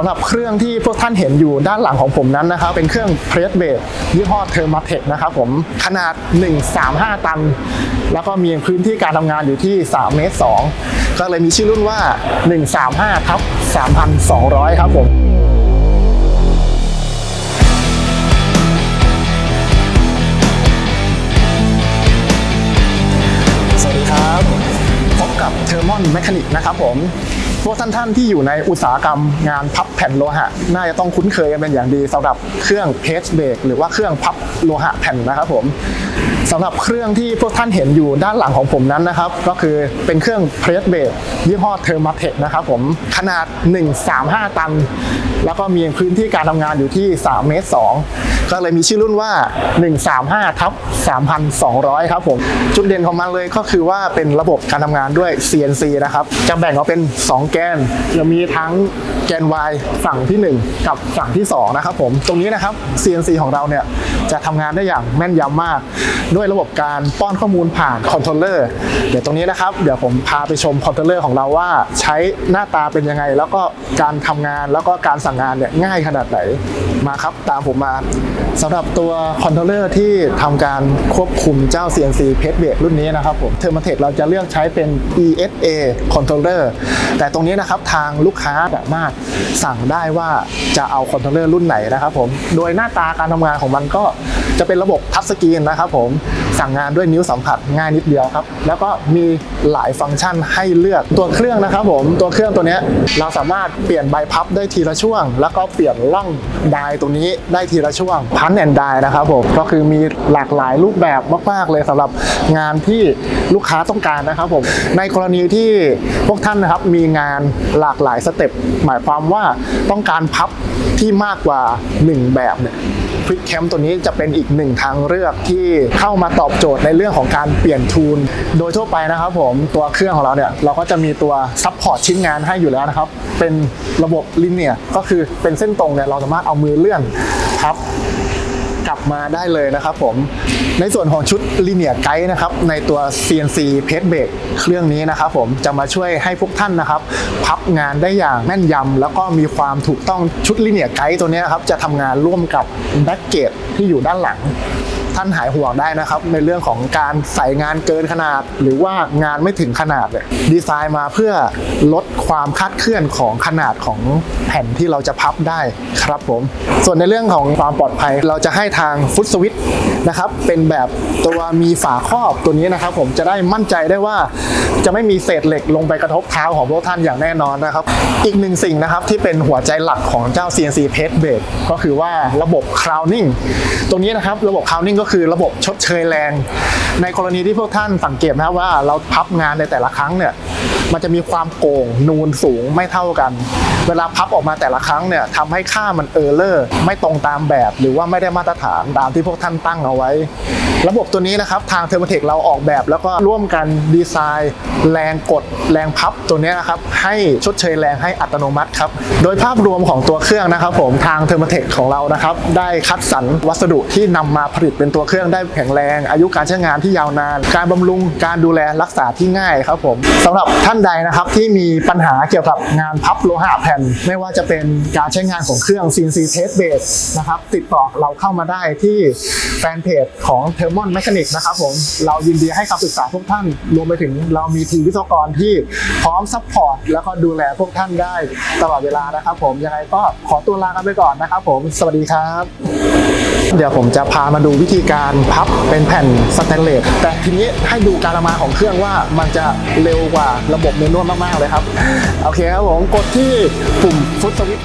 สำหรับเครื่องที่พวกท่านเห็นอยู่ด้านหลังของผมนั้นนะครับ เป็นเครื่องเพรสเบสยี่ห้อเทอร์มาเทคนะครับผมขนาด 135 ตัน แล้วก็มีพื้นที่การทำงานอยู่ที่ 3 เมตร 2 ก็เลยมีชื่อรุ่นว่า 135ทับ3,200 ครับผมสวัสดีครับพบกับเทอร์มอนแมคานิกนะครับผม พวกท่านท่านๆที่อยู่ในอุตสาหกรรมงานพับแผ่นโลหะ น่าจะต้องคุ้นเคยกันเป็นอย่างดีสำหรับเครื่องเพจเบรกหรือว่าเครื่องพับโลหะแผ่นนะครับผมสำหรับเครื่องที่พวกท่านเห็นอยู่ด้านหลังของผมนั้นนะครับ ก็คือเป็นเครื่องเพรสเบรกยี่ห้อเทอร์มาเทคนะครับผมขนาด 135 ตัน แล้วก็มีพื้นที่การทำงานอยู่ที่ 3 เมตร 2 ก็เลยมีชื่อรุ่นว่า 135ทับ3,200 ครับผม จุดเด่นของมันเลยก็คือว่าเป็นระบบการทำงานด้วย CNC นะครับ จะแบ่งออกเป็น 2 แกนจะมีทั้งแกน Y ฝั่งที่ 1 กับฝั่งที่ 2 นะครับผม ตรงนี้นะครับ CNC ของเราเนี่ยจะทำงานได้อย่างแม่นยำมาก ด้วยระบบการป้อนข้อมูลผ่านคอนโทรลเลอร์เดี๋ยวตรงนี้นะครับ เดี๋ยวผมพาไปชมคอนโทรลเลอร์ของเราว่าใช้หน้าตาเป็นยังไง แล้วก็การทำงานแล้วก็การสั่งงานเนี่ยง่ายขนาดไหนมาครับ ตามผมมาสำหรับตัวคอนโทรลเลอร์ที่ทำการควบคุมเจ้า CNC p a c e b a k รุ่นนี้นะครับผมเทอร์มาเทคเราจะเลือกใช้เป็น ESA controller แต่ตรงนี้นะครับทางลูกค้าสามารถสั่งได้ว่าจะเอาคอนโทรลเลอร์รุ่นไหนนะครับผมโดยหน้าตาการทำงานของมันก็ จะเป็นระบบทัชสกรีนนะครับผมสั่งงานด้วยนิ้วสัมผัสง่ายนิดเดียวครับ แล้วก็มีหลายฟังก์ชันให้เลือกตัวเครื่องนะครับผมตัวเครื่องตัวนี้เราสามารถเปลี่ยนใบพับได้ทีละช่วง แล้วก็เปลี่ยนร่องไดตรงนี้ได้ทีละช่วงพันแอนไดนะครับผมก็คือมีหลากหลายรูปแบบมาก ๆ เลยสำหรับงานที่ลูกค้าต้องการนะครับผมในกรณีที่พวกท่านนะครับมีงานหลากหลายสเต็ปหมายความว่าต้องการพับที่มากกว่า 1 แบบเนี่ย ควิกแคมป์ตัวนี้จะเป็นอีกหนึ่งทางเลือกที่เข้ามาตอบโจทย์ในเรื่องของการเปลี่ยนทูน โดยทั่วไปนะครับผมตัวเครื่องของเราเนี่ยเราก็จะมีตัวซัพพอร์ตชิ้นงานให้อยู่แล้วนะครับ เป็นระบบลิเนียก็คือเป็นเส้นตรงเนี่ยเราสามารถเอามือเลื่อนพับ กลับมาได้เลยนะครับผม ในส่วนของชุดลิเนียไกด์นะครับในตัว CNC เพจเบรกเครื่องนี้นะครับผมจะมาช่วยให้พวกท่านนะครับ พับงานได้อย่างแม่นยำแล้วก็มีความถูกต้องชุดลิเนียไกด์ตัวนี้นะครับจะทำงานร่วมกับแบ็กเกจที่อยู่ด้านหลัง ท่านหายห่วงได้นะครับ ในเรื่องของการใส่งานเกินขนาด หรือว่างานไม่ถึงขนาดเนี่ยดีไซน์มาเพื่อลดความคลาดเคลื่อนของขนาดของแผ่นที่เราจะพับได้ครับผม ส่วนในเรื่องของความปลอดภัยเราจะให้ทางฟุตสวิตนะครับเป็นแบบตัวมีฝาครอบตัวนี้นะครับ ผมจะได้มั่นใจได้ว่า จะไม่มีเศษเหล็กลงไปกระทบเท้าของพวกท่านอย่างแน่นอนนะครับ อีกหนึ่งสิ่งนะครับที่เป็นหัวใจหลักของเจ้า CNC p a c e b r a k ก็คือว่าระบบ crowning ตรงนี้นะครับระบบ crowning ก็คือระบบชดเชยแรง ในกรณีที่พวกท่านสังเกตนะครับว่าเราพับงานในแต่ละครั้งเนี่ย มันจะมีความโก่งนูนสูงไม่เท่ากัน เวลาพับออกมาแต่ละครั้งเนี่ยทำให้ค่ามันเออร์เลอร์ไม่ตรงตามแบบ หรือว่าไม่ได้มาตรฐานตามที่พวกท่านตั้งเอาไว้ ระบบตัวนี้นะครับทางเทอร์มเทคเราออกแบบ แล้วก็ร่วมกันดีไซน์ แรงกด แรงพับตัวนี้นะครับให้ชดเชยแรงให้อัตโนมัติครับโดยภาพรวมของตัวเครื่องนะครับ ผมทางเทอร์มเทคของเรานะครับได้คัดสรรวัสดุที่นำมาผลิตเป็นตัวเครื่องได้แข็งแรง อายุการใช้งานที่ยาวนาน การบำรุงการดูแลรักษาที่ง่ายครับผมสำหรับท่านใดนะครับที่มีปัญหาเกี่ยวกับงานพับโลหะแผ่น ไม่ว่าจะเป็นการใช้งานของเครื่อง CNC Test Base นะครับติดต่อเราเข้ามาได้ที่แฟนเพจของ t h e r m o n Mechanic นะครับผมเรายินดีให้คำปรึกษาพวกท่าน รวมไปถึงเรามีทีมวิศวกรที่พร้อมซัพพอร์ตแล้วก็ดูแลพวกท่านได้ตลอดเวลานะครับผมยังไงก็ขอตัวลากันไปก่อนนะครับผม สวัสดีครับ เดี๋ยวผมจะพามาดูวิธีการพับเป็นแผ่นสแตนเลสแต่ทีนี้ให้ดูการทำงานของเครื่องว่ามันจะเร็วกว่าระบบเมนวดมากๆเลยครับ โอเคครับผมกดที่ปุ่มฟุตสวิต